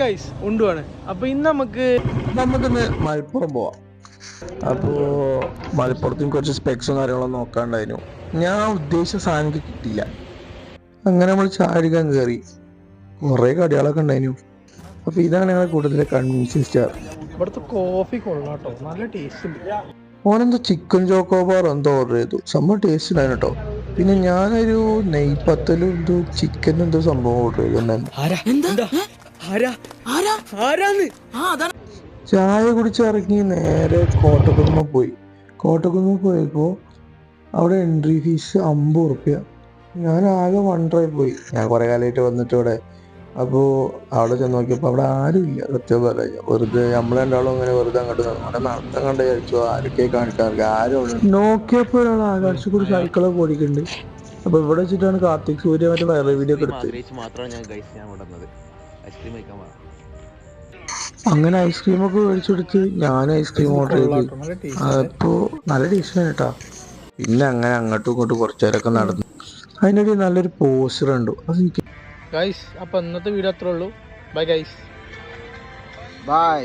Guys ഉണ്ടുവാണ്. അപ്പൊ ഇന്ന് നമുക്ക് നമുക്കിന്ന് മലപ്പുറം പോവാം. അപ്പോ മലപ്പുറത്തും കുറച്ച് സ്പെക്സും കാര്യങ്ങളൊന്നും നോക്കാണ്ടായിരുന്നു. ഞാൻ ഉദ്ദേശിച്ച സാധനം എനിക്ക് കിട്ടിയില്ല. അങ്ങനെ നമ്മൾ ചാടിക്കാൻ കയറി കുറേ കടികളൊക്കെ ഉണ്ടായിരുന്നു. അപ്പൊ ഇതാണ് ഞങ്ങളുടെ കൂട്ടത്തിലെ കൺവീൻസിങ് സ്റ്റാർ ഇവിടുത്തെ കോഫി കൊള്ളാട്ടോ. നല്ല ടേസ്റ്റ് ഉണ്ട്. ഓനെന്തോ ചിക്കൻ ചോക്കോബാർ എന്തോ ഓർഡർ ചെയ്തു. സംഭവം ടേസ്റ്റ് ഉണ്ടായിരുന്നു കേട്ടോ. പിന്നെ ഞാനൊരു നെയ്പത്തലും എന്തോ ചിക്കൻ എന്തോ സംഭവം ഓർഡർ ചെയ്തിട്ടുണ്ടായിരുന്നു. ചായ കുടിച്ചിറങ്ങി നേരെ കോട്ടക്കുന്ന് പോയി. കോട്ടക്കുന്ന് പോയപ്പോൾ അവിടെ എൻട്രി ഫീസ് അമ്പത് റുപ്യ ഞാൻ ആകെ വണ്ടറായി പോയി. ഞാൻ കുറേ കാലമായിട്ട് വന്നിട്ട് ഇവിടെ. അപ്പോൾ അവിടെ ചെന്ന് നോക്കിയപ്പോൾ അവിടെ ആരുമില്ല സത്യം പറയാ വെറുതെ നമ്മൾ രണ്ടാളും അങ്ങനെ വെറുതെ അങ്ങോട്ട് നമ്മുടെ നടത്തം കണ്ട് വിചാരിച്ചു ആരൊക്കെ കാണിക്കാറില്ല ആരും അവിടെ നോക്കിയപ്പോൾ ഒരാൾ ആകാശ കൂടി സൈക്കിളൊക്കെ ഓടിക്കുന്നുണ്ട് അപ്പോൾ ഇവിടെ വെച്ചിട്ടാണ് കാർത്തിക് സൂര്യ മറ്റേ വൈറൽ വീഡിയോ ഒക്കെ എടുത്തത്. മാത്രമാണ് ഞാൻ ഞാൻ ഐസ്ക്രീം കഴിക്കാൻ പോകാം അങ്ങനെ ഐസ്ക്രീം ഒക്കെ മേടിച്ചു കൊടുത്ത് ഞാൻ ഐസ്ക്രീം ഓർഡർ ചെയ്ത്. അപ്പോൾ നല്ല ടേസ്റ്റ് അപ്പോ നല്ല ടേസ്റ്റ് കേട്ടാ പിന്നെ അങ്ങനെ അങ്ങോട്ടും ഇങ്ങോട്ടും കുറച്ചു നേരമൊക്കെ നടന്നു. അതിനിടയിൽ നല്ലൊരു പോസ്റ്റർ ഉണ്ട് ഗൈസ് അപ്പൊ ഇന്നത്തെ വീഡിയോ അത്രേ ഉള്ളൂ. Bye guys bye